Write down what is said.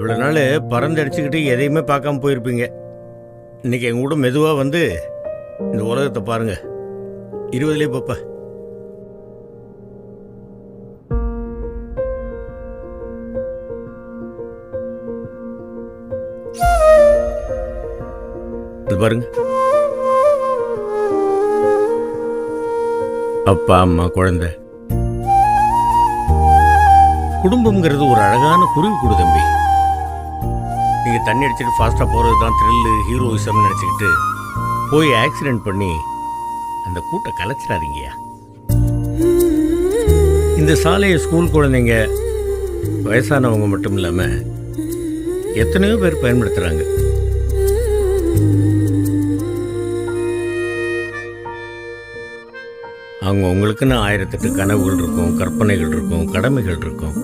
இவ்வளோ நாள் பறந்து அடிச்சுக்கிட்டு எதையுமே பார்க்காம போயிருப்பீங்க. இன்னைக்கு எங்கள் கூட மெதுவாக வந்து இந்த உலகத்தை பாருங்க. இருபதுலேயே பாப்பா. இது பாருங்க. அப்பா அம்மா குழந்தை. குடும்பம்ங்கிறது ஒரு அழகான குருவி குடு தம்பி. நீங்கள் தண்ணி அடிச்சுட்டு ஃபாஸ்ட்டாக போகிறது தான் த்ரில்லு ஹீரோயிசம்னு நினச்சிக்கிட்டு போய் ஆக்சிடென்ட் பண்ணி அந்த கூட்டை கலைச்சிடாதீங்கய்யா. இந்த சாலையை ஸ்கூல் குழந்தைங்க வயசானவங்க மட்டும் இல்லாமல் எத்தனையோ பேர் பயன்படுத்துகிறாங்க அவங்க உங்களுக்குன்னு ஆயிரத்தெட்டு கனவுகள் இருக்கும் கற்பனைகள் இருக்கும் கடமைகள் இருக்கும்.